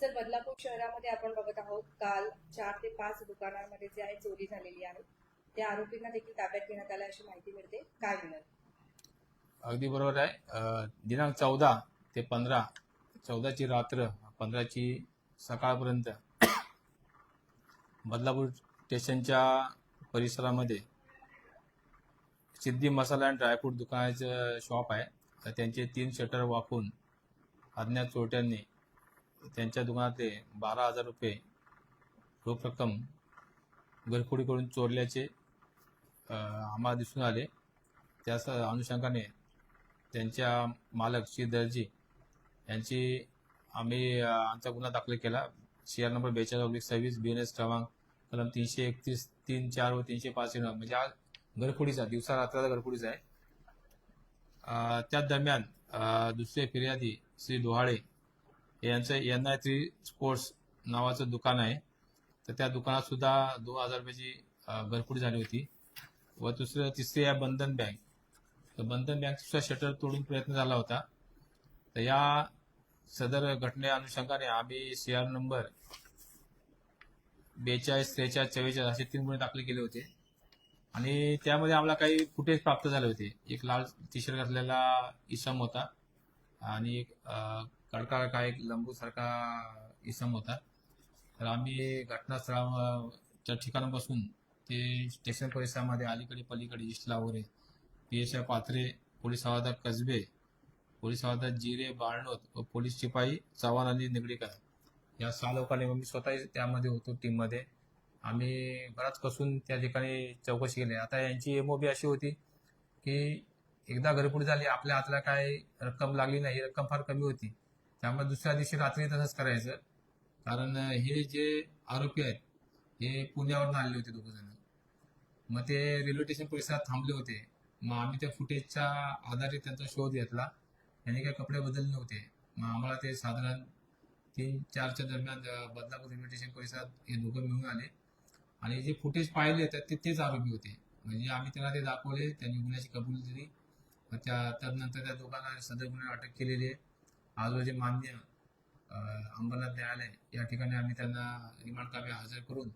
Sir Badlapur शहरामध्ये आपण बघत आहोत काल चार ते पाच दुकानांमध्ये जे आहे चोरी झालेली आहे. त्या आरोपींना देखील ताब्यात घेण्यात आल्या अशी माहिती मिळते. काय मिळेल अगदी बरोबर आहे. दिनांक चौदा ते पंधरा चौदाची रात्र पंधराची सकाळपर्यंत बदलापूर स्टेशनच्या परिसरामध्ये Siddhi Masala and dry fruit दुकानाचं शॉप आहे. तर त्यांचे तीन शटर वाकून अज्ञात चोरट्यांनी त्यांच्या दुकानातले बारा हजार रुपये रोख रक्कम घरफोडी करून चोरल्याचे आम्हाला दिसून आले. त्याच अनुषंगाने त्यांच्या मालक श्री दर्जी यांची आम्ही आमचा गुन्हा दाखल केला. सी आर नंबर बेचाळीस ऑब्लिक सव्वीस बी एन एस क्रमांक कलम तीनशे एकतीस तीन चार व तीनशे पाच म्हणजे आज घरफोडीचा दिवसा रात्राचा घरफोडीचा आहे. त्या दरम्यान दुसरे फिर्यादी श्री डोहाळे यांचं एन आय थ्री स्पोर्ट्स नावाचं दुकान आहे. तर त्या दुकानात सुद्धा दोन हजार रुपयाची अ, झाली होती. व दुसरं तिसरी आहे बंधन बँक. तर बंधन बँकचा शटर तोडून प्रयत्न झाला होता. तर या सदर घटने अनुषंगाने आम्ही सी आर नंबर बेचाळीस त्रेचाळीस चव्वेचाळीस असे तीन गुन्हे दाखल केले होते. आणि त्यामध्ये आम्हाला काही फुटेज प्राप्त झाले होते. एक लाल टी शर्ट घातलेला इसम होता. आणि एक कडकाळ का एक लंबूसारखा इसम होता। तर आम्ही घटनास्थळाच्या ठिकाणापासून ते स्टेशन परिसरामध्ये अलीकडे पलीकडे इस्टला वगैरे P S I Patre police हवादार कसबे पोलीस हवालदार जिरे बाळणोत व पोलीस शिपाई चव्हाण आणि निगडीकर. या सहा लोकांनी मी स्वतः त्यामध्ये होतो टीममध्ये. आम्ही बराच कसून त्या ठिकाणी चौकशी केली. आता यांची एमओबी अशी होती की एकदा घरपुढे झाली आपल्या हाताला काय रक्कम लागली नाही ही रक्कम फार कमी होती. त्यामुळे दुसऱ्या दिवशी रात्री तसंच करायचं. कारण हे जे आरोपी आहेत हे पुण्यावरून आलेले होते दोघ जण मग ते रेल्वे स्टेशन परिसरात थांबले होते. मग आम्ही त्या फुटेजच्या आधारे त्यांचा शोध घेतला. त्यांनी काही कपडे बदलले नव्हते. मग आम्हाला ते साधारण तीन चारच्या दरम्यान बदलापूर रेल्वे स्टेशन परिसरात हे दोघं मिळून आले. आणि जे फुटेज पाहिले तर ते तेच आरोपी होते. म्हणजे आम्ही त्यांना ते दाखवले त्यांनी गुन्ह्याची कबुली दिली. मग त्या त्यानंतर त्या दोघांना सदर गुन्ह्यात अटक केलेली आहे. आज रोजी मान्य अंबरनाथ न्यायालय या ठिकाणी आम्ही त्यांना रिमांड कामे हजर करून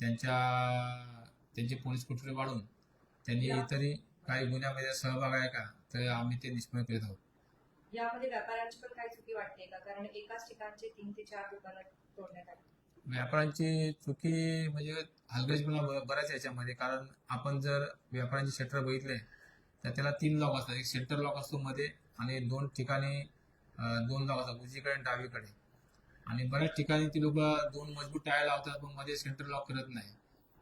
त्यांच्या त्यांची पोलीस कोठडी वाढून त्यांनी इतरही काही गुन्ह्यामध्ये सहभाग आहे का तर आम्ही ते निष्पन्न करीत आहोत. यामध्ये व्यापाऱ्यांची पण काही चुकी वाटते का? कारण एकाच ठिकाणचे तीन ते चार दुकानं तोडण्यात आली. व्यापाऱ्यांची चुकी म्हणजे बऱ्याच याच्यामध्ये कारण आपण जर व्यापाऱ्यांचे शटर बघितले तर त्याला तीन लॉक असतात. एक सेंटर लॉक असतो मध्ये आणि दोन ठिकाणी दोन लॉक उजवीकडे आणि डावीकडे. आणि बऱ्याच ठिकाणी ती लोक दोन मजबूत टायर लावतात पण मध्ये सेंटर लॉक करत नाही.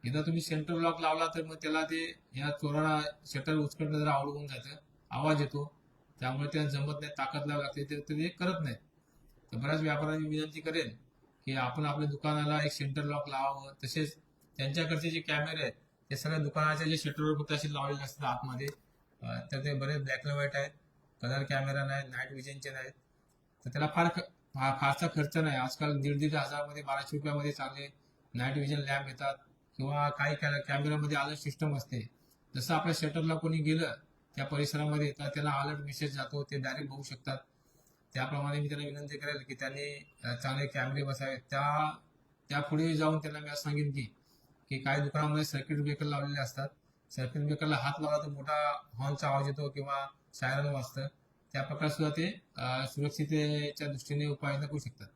एकदा तुम्ही सेंटर लॉक लावला तर मग त्याला ते या चोराला शटर उचकडणं जरा आवड होऊन जातं. आवाज येतो. त्यामुळे त्यांना जमत नाही ताकद लावावी लागते ते ते करत नाहीत. तर बऱ्याच व्यापाऱ्यांनी विनंती करेन की आपण आपल्या दुकानाला एक सेंटर लॉक लावावं. तसेच त्यांच्याकडचे जे कॅमेरे आहेत ते सगळ्या दुकानाच्या जे शटरवर फक्त असे लावलेले असतात आतमध्ये. तर ते बरेच ब्लॅक अँड व्हाईट आहेत. कलर कॅमेरा नाही नाईट विजनचे नाहीत. तर त्याला फार ख- फा- फारसा खर्च नाही. आजकाल दीड दीड हजारमध्ये बाराशे रुपयामध्ये चांगले नाईट विजन लॅम्प येतात किंवा काही कॅ कॅमेऱ्यामध्ये अलर्ट सिस्टम असते. जसं आपल्या शटरला कोणी गेलं त्या परिसरामध्ये तर त्याला अलर्ट मेसेज जातो ते डायरेक्ट बघू शकतात. त्याप्रमाणे मी त्यांना विनंती करेल की त्यांनी चांगले कॅमेरे बसावे. त्या त्या पुढे जाऊन त्यांना मी असं सांगेन की की काही दुकानामध्ये सर्किट ब्रेकर लावलेले असतात. सर्किट ब्रेकरला हात लावला तर मोठा हॉर्नचा आवाज येतो किंवा सायरन वाजतं. त्या प्रकारे सुद्धा ते अ, सुरक्षिततेच्या दृष्टीने उपाययोजना करू शकतात.